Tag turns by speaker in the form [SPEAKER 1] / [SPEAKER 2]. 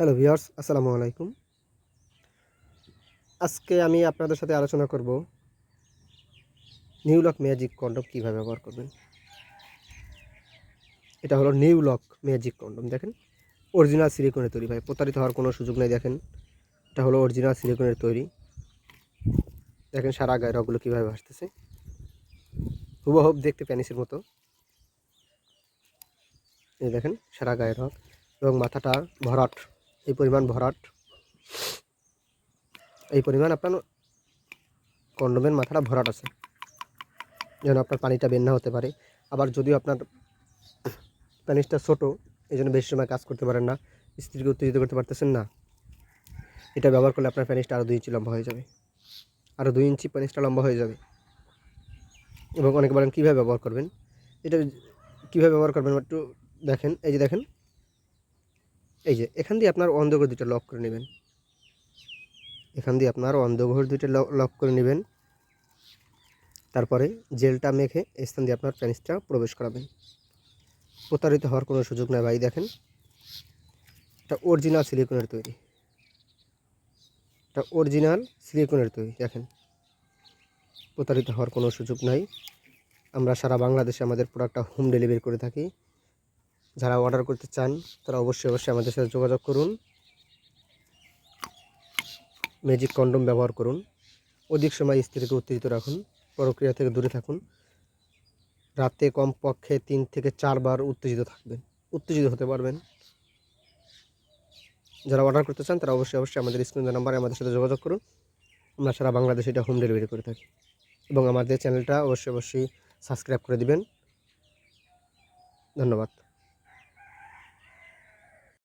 [SPEAKER 1] Hello viewers, আসসালামু আলাইকুম। আজকে আমি আপনাদের সাথে আলোচনা করব নিউ লক ম্যাজিক কন্ডম কীভাবে ব্যবহার করবেন। এটা হলো নিউ লক ম্যাজিক কন্ডম, দেখেন। অরিজিনাল সিলিকনের তৈরি, ভাই, প্রতারিত হওয়ার কোনো সুযোগ নেই, দেখেন। এটা হলো অরিজিনাল সিলিকনের তৈরি। দেখেন সারা গায়ে রগগুলো কীভাবে ভাসতেছে। হুবহুব দেখতে প্যানিসের মতো। এই দেখেন, সারা গায়ের রগ এবং মাথাটা ভরাট এই পরিমাণ ভরাট। এই পরিমাণ আপনার কন্ডোমের মাথাটা ভরাট আছে। যেন আপনার পানিটা বের না হতে পারে। আবার যদিও আপনার প্যানিসটা ছোটো এই জন্য বেশি সময় কাজ করতে পারেন না। স্ত্রীকে উত্তেজিত করতে পারতেছেন না। এটা ব্যবহার করলে আপনার প্যানিসটা আরও দুই ইঞ্চি লম্বা হয়ে যাবে। আরও দুই ইঞ্চি প্যানিসটা লম্বা হয়ে যাবে। এবং অনেকে বলেন, কীভাবে ব্যবহার করবেন? এটা কীভাবে ব্যবহার করবেন একটু দেখেন। এই যে দেখেন এই যে, এখান দিয়ে আপনার অন্ধঘর দুটো লক করে নেবেন। এখান দিয়ে আপনার অন্ধঘর দুটো লক করে নেবেন। তারপরে জেলটা মেখে স্থান দিয়ে আপনার প্যানিসটা প্রবেশ করাবেন। প্রতারিত হওয়ার কোনো সুযোগ নেই ভাই, দেখেন। এটা অরিজিনাল সিলিকনের তৈরি। এটা অরিজিনাল সিলিকনের তৈরি, দেখেন। প্রতারিত হওয়ার কোনো সুযোগ নাই। আমরা সারা বাংলাদেশে আমাদের প্রোডাক্টটা হোম ডেলিভারি করে থাকি। যারা অর্ডার করতে চান, তারা অবশ্যই অবশ্যই আমাদের সাথে যোগাযোগ করুন। ম্যাজিক কন্ডম ব্যবহার করুন। অধিক সময় স্ত্রীকে উত্তেজিত রাখুন, প্রক্রিয়া থেকে দূরে থাকুন। রাতে কমপক্ষে তিন থেকে চারবার উত্তেজিত থাকবেন, উত্তেজিত হতে পারবেন। যারা অর্ডার করতে চান, তারা অবশ্যই অবশ্যই আমাদের স্ক্রিনের নাম্বারে আমাদের সাথে যোগাযোগ করুন। আমরা সারা বাংলাদেশে এটা হোম ডেলিভারি করে থাকি। এবং আমাদের চ্যানেলটা অবশ্যই অবশ্যই সাবস্ক্রাইব করে দিবেন। ধন্যবাদ।